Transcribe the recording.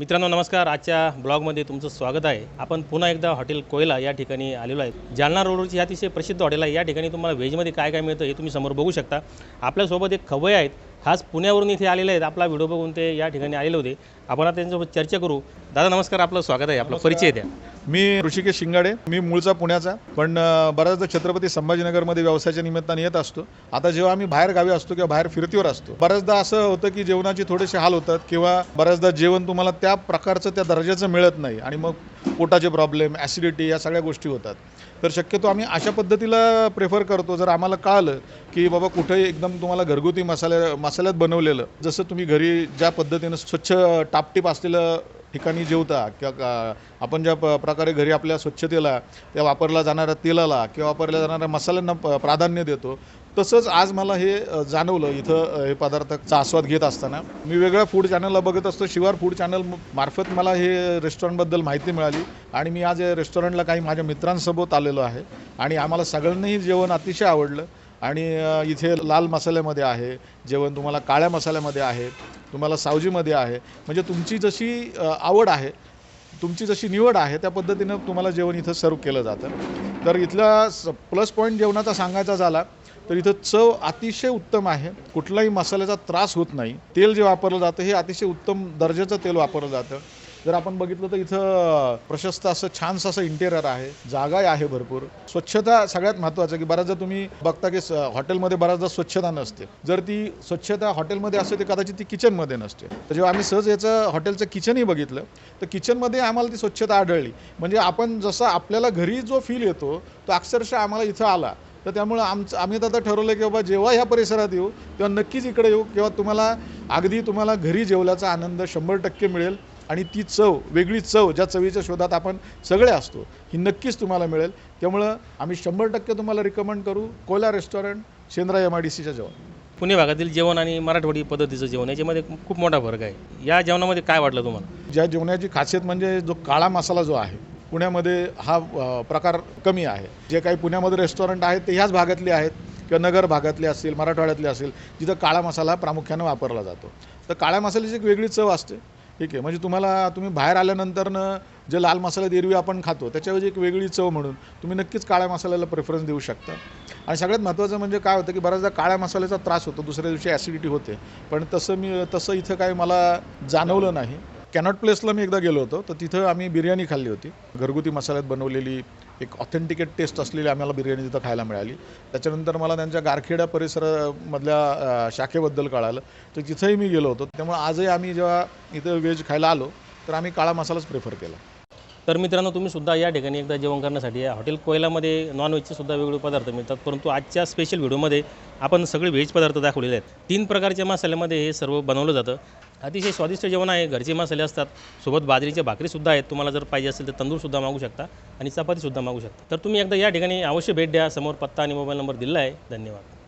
मित्रांनो नमस्कार. आजच्या ब्लॉगमध्ये तुमचं स्वागत आहे. आपण पुन्हा एकदा हॉटेल कोयला या ठिकाणी आलेलो आहे. जालना रोडवरची ही अतिशय प्रसिद्ध हॉटेल आहे. या ठिकाणी तुम्हाला व्हेजमध्ये काय काय मिळतं हे तुम्ही समोर बघू शकता. आपल्यासोबत एक खवय आहेत. खास पुण्यावरून इथे आलेले आहेत. आपला व्हिडिओ बघून ते या ठिकाणी आलेले होते. आपण आता त्यांच्यासोबत चर्चा करू. दादा नमस्कार. आपलं स्वागत आहे. आपलं परिचय द्या. मी ऋषिकेश शिंगाडे. मी मूळचा पुण्याचा. पण बऱ्याचदा छत्रपती संभाजीनगरमध्ये व्यवसायाच्या निमित्ताने येत असतो. आता जेव्हा आम्ही बाहेर गावी असतो किंवा बाहेर फिरतीवर असतो बऱ्याचदा असं होतं की जेवणाचे थोडेसे हाल होतात किंवा बऱ्याचदा जेवण तुम्हाला त्या प्रकारचं त्या दर्जाचं मिळत नाही आणि मग पोटाचे प्रॉब्लेम ॲसिडिटी या सगळ्या गोष्टी होतात. तर शक्यतो आम्ही अशा पद्धतीला प्रेफर करतो. जर आम्हाला कळलं की बाबा कुठेही एकदम तुम्हाला घरगुती मसाल्या मसाल्यात बनवलेलं जसं तुम्ही घरी ज्या पद्धतीनं स्वच्छ टापटीप असलेलं ठिकाणी जेवता किंवा आपण ज्या प- प्रकारे घरी आपल्या स्वच्छतेला त्या वापरल्या जाणाऱ्या तेलाला किंवा वापरल्या जाणाऱ्या मसाल्यांना प्राधान्य देतो तसंच आज मला हे जाणवलं इथं हे पदार्थाचा आस्वाद घेत असताना. मी वेगळ्या फूड चॅनलला बघत असतो शिवार फूड चॅनल मार्फत मला हे रेस्टॉरंटबद्दल माहिती मिळाली. आणि मी आज या रेस्टॉरंटला काही माझ्या मित्रांसोबत आलेलो आहे. आणि आम्हाला सगळ्यांनाही जेवण अतिशय आवडलं. आणि इथे लाल मसाल्यामध्ये आहे जेवण तुम्हाला काळ्या मसाल्यामध्ये आहे तुम्हाला सावजीमध्ये आहे. म्हणजे तुमची जशी आवड आहे तुमची जशी निवड आहे त्या पद्धतीनं तुम्हाला जेवण इथं सर्व केलं जातं. तर इथला प्लस पॉईंट जेवणाचा सांगायचा झाला तर इथं चव अतिशय उत्तम आहे. कुठलाही मसाल्याचा त्रास होत नाही. तेल जे वापरलं जातं हे अतिशय उत्तम दर्जाचं तेल वापरलं जातं. जर आपण बघितलं तर इथं प्रशस्त असं छानसं असं इंटेरियर आहे. जागा आहे भरपूर. स्वच्छता सगळ्यात महत्त्वाचं की बऱ्याचदा तुम्ही बघता की स- हॉटेलमध्ये बऱ्याचदा स्वच्छता नसते. जर ती स्वच्छता हॉटेलमध्ये असते ते कदाचित ती किचनमध्ये नसते. तर जेव्हा आम्ही सहज याचं हॉटेलचं किचनही बघितलं तर किचनमध्ये आम्हाला ती स्वच्छता आढळली. म्हणजे आपण जसं आपल्याला घरी जो फील येतो तो अक्षरशः आम्हाला इथं आला. तर त्यामुळं आमचं आम्ही तर आता ठरवलं की बाबा जेव्हा ह्या परिसरात येऊ तेव्हा नक्कीच इकडे येऊ किंवा तुम्हाला अगदी तुम्हाला घरी जेवल्याचा आनंद शंभर टक्के मिळेल. आणि ती चव वेगळी चव ज्या चवीच्या शोधात आपण सगळे असतो ही नक्कीच तुम्हाला मिळेल. त्यामुळं आम्ही शंभर टक्के तुम्हाला रिकमेंड करू Koyla restaurant Shendra M I D सीच्या जवळ पुणे भागातील जेवण आणि मराठवाडी पद्धतीचं जेवण याच्यामध्ये खूप मोठा फरक आहे. या जेवणामध्ये काय वाटलं तुम्हाला? ज्या जेवणाची खासियत म्हणजे जो काळा मसाला जो आहे पुण्यामध्ये हा प्रकार कमी आहे. जे काही पुण्यामध्ये रेस्टॉरंट आहेत ते ह्याच भागातले आहेत किंवा नगर भागातले असतील मराठवाड्यातले असेल जिथं काळा मसाला प्रामुख्यानं वापरला जातो. तर काळ्या मसाल्याची एक वेगळी चव असते. ठीक आहे. म्हणजे तुम्हाला तुम्ही बाहेर आल्यानंतरनं जे लाल मसाल्यात एरवी आपण खातो त्याच्याऐवजी एक वेगळी चव म्हणून तुम्ही नक्कीच काळ्या मसाल्याला प्रेफरन्स देऊ शकता. आणि सगळ्यात महत्त्वाचं म्हणजे काय होतं की बऱ्याचदा काळ्या मसाल्याचा त्रास होतो दुसऱ्या दिवशी ॲसिडिटी होते. पण तसं मी तसं इथं काही मला जाणवलं नाही. कॅनॉट प्लेसला मी एकदा गेलो होतो तर तिथं आम्ही बिर्याणी खाल्ली होती. घरगुती मसाल्यात बनवलेली एक ऑथेंटिकेट टेस्ट असलेली आम्हाला बिर्याणी तिथं खायला मिळाली. त्याच्यानंतर मला त्यांच्या गारखेडा परिसरामधल्या शाखेबद्दल कळालं. तर तिथंही मी गेलो होतो. त्यामुळे आजही आम्ही जेव्हा इथं व्हेज खायला आलो तर आम्ही काळा मसालाच प्रेफर केला. तर मित्रांनो तुम्ही सुद्धा या ठिकाणी एकदा जेवण करण्यासाठी या हॉटेल कोयलामध्ये नॉनव्हेजचे सुद्धा वेगवेगळे पदार्थ मिळतात. परंतु आजच्या स्पेशल व्हिडिओमध्ये आपण सगळे व्हेज पदार्थ दाखवलेले आहेत. तीन प्रकारच्या मसाल्यामध्ये हे सर्व बनवलं जातं. अतिशय स्वादिष्ट जेवण आहे घरचे मसाले असतात सोबत बाजरीच्या भाकरीसुद्धा आहेत तुम्हाला जर पाहिजे असेल तर तंदूरसुद्धा मागू शकता आणि चपातीसुद्धा मागू शकता. तर तुम्ही एकदा या ठिकाणी अवश्य भेट द्या समोर पत्ता आणि मोबाईल नंबर दिला आहे. धन्यवाद.